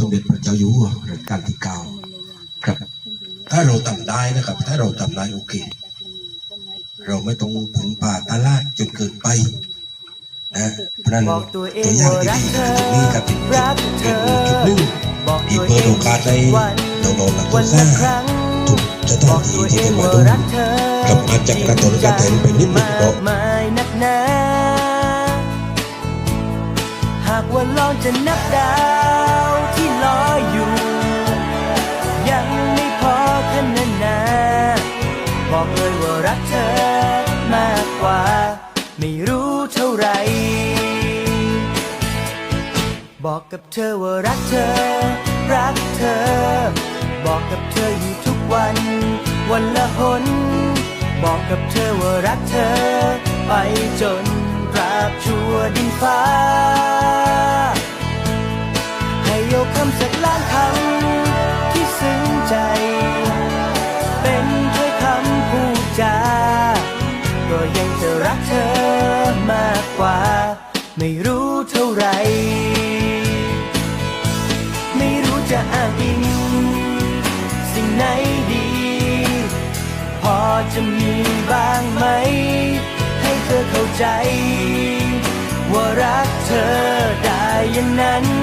สมเด็จพระเจ้าอยู่หัวรัชกาลที่เก้าครับ ถ้าเราทำได้นะครับ ถ้าเราทำได้โอเค เราไม่ต้องผึงป่าตาลาดจนเกินไปนะเพราะนั้นตัวอย่างดีๆตรงนี้ครับเป็นจุดเป็นจุดหนึ่งที่เปิดโอกาสในวันน้องๆนักวัศึนกษางทุกสบถาอนกที่ที่จะมาดูกับอาจจะกระตุนกระเตนไปนิดหนึ่งเนาะหากว่าลองจะนับด บอกเลยว่ารักเธอมากกว่า ไม่รู้เท่าไรบอกกับเธอว่ารักเธอ รักเธอ บอกกับเธออยู่ทุกวัน วันละหนบอกกับเธอว่ารักเธอ ไปจนตราบชั่วดินฟ้า ไม่รู้เท่าไร ไม่รู้จะอ้างอิงสิ่งไหนดี พอจะมีบ้างไหม ให้เธอเข้าใจ ว่ารักเธอได้อย่างนั้น